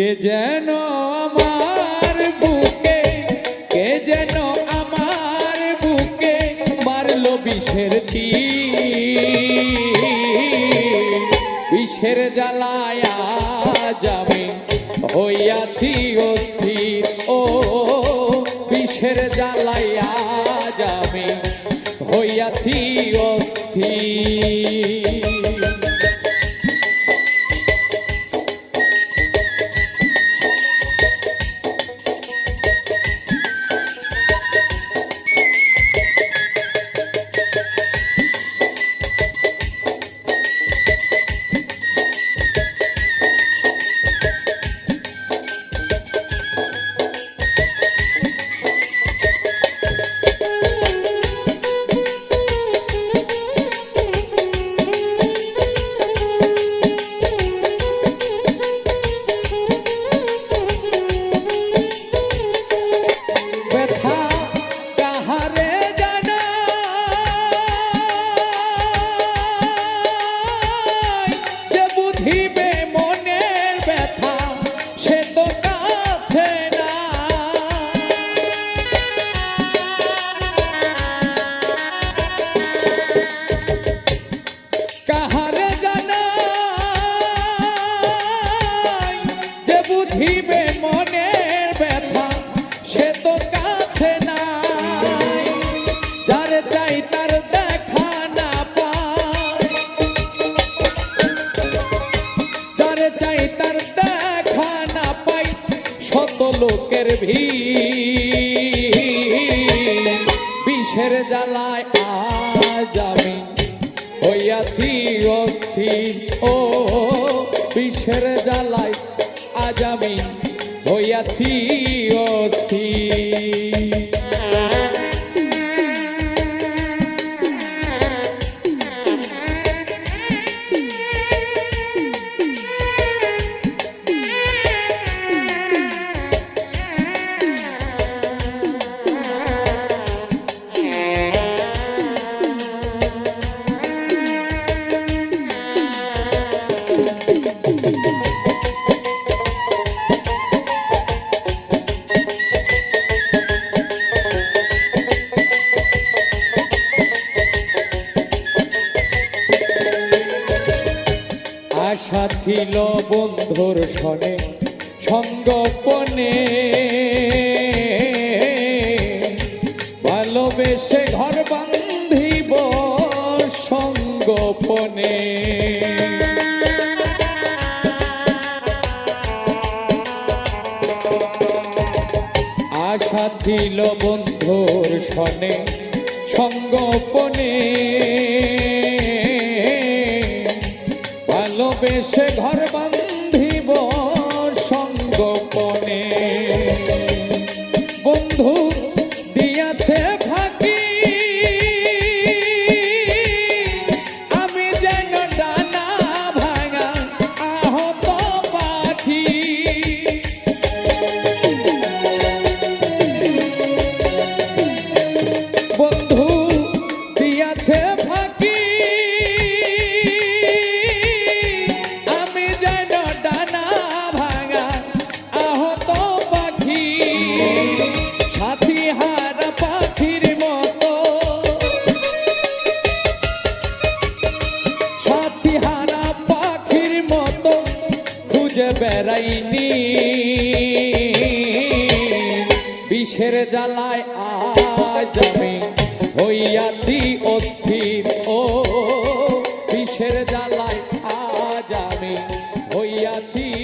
কে যেন আমার বুকে, কে যেন আমার বুকে মারলো বিষের তীর। বিষের জ্বালায়া যাবে হইয়াছি অস্থির। ও, বিষের জ্বালায়া যাবে হইয়াছি অস্থির। মনের ব্যথা, সে তো কাছে নাই। যার চাই তার দেখা না পায়। যার চাই তার দেখা না পাই শত লোকের ভিড়। বিষের জ্বালায় আজ আমি হইয়াছি অস্থির। ও, বিষের জ্বালায় আজ আমি হইয়াছি অস্থির। ছিল বন্ধুর সনে সঙ্গপনে। ভালোবেসে ঘর বান্ধিব সঙ্গপনে। আশা ছিল বন্ধুর সনে সঙ্গপনে। বেড়াইনি। বিষের জ্বালায় আজ আমি হইয়াছি অস্থির। ও বিষের জ্বালায় আজ আমি হইয়াছি